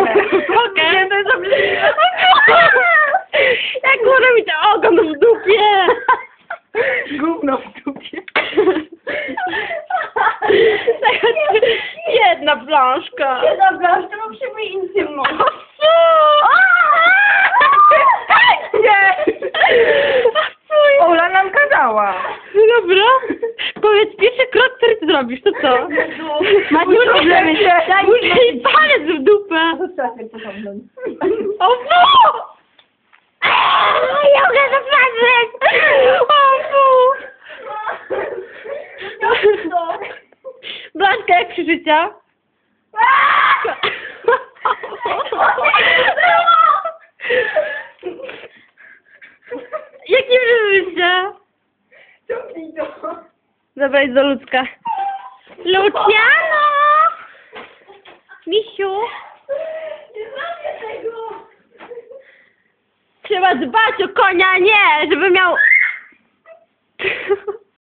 Okej. Jak może mieć ogon w dupie? Gówno w dupie. Jedna blaszka. Jedna blaszka, no przy mojej intymną. Nie! Ola nam kazała. No dobra. Powiedz pierwszy krok, który ty zrobisz, to co? Masz już problemy. Pociągnąć. O fu! Aaa, Ja mogę zapatrzeć! O fu! Blaszka jak przeżycia? Jakie przeżycia? Ciągnij to. Dobra, idź do Ludzka. Luciano! Misiu, trzeba dbać o konia, nie, żeby miał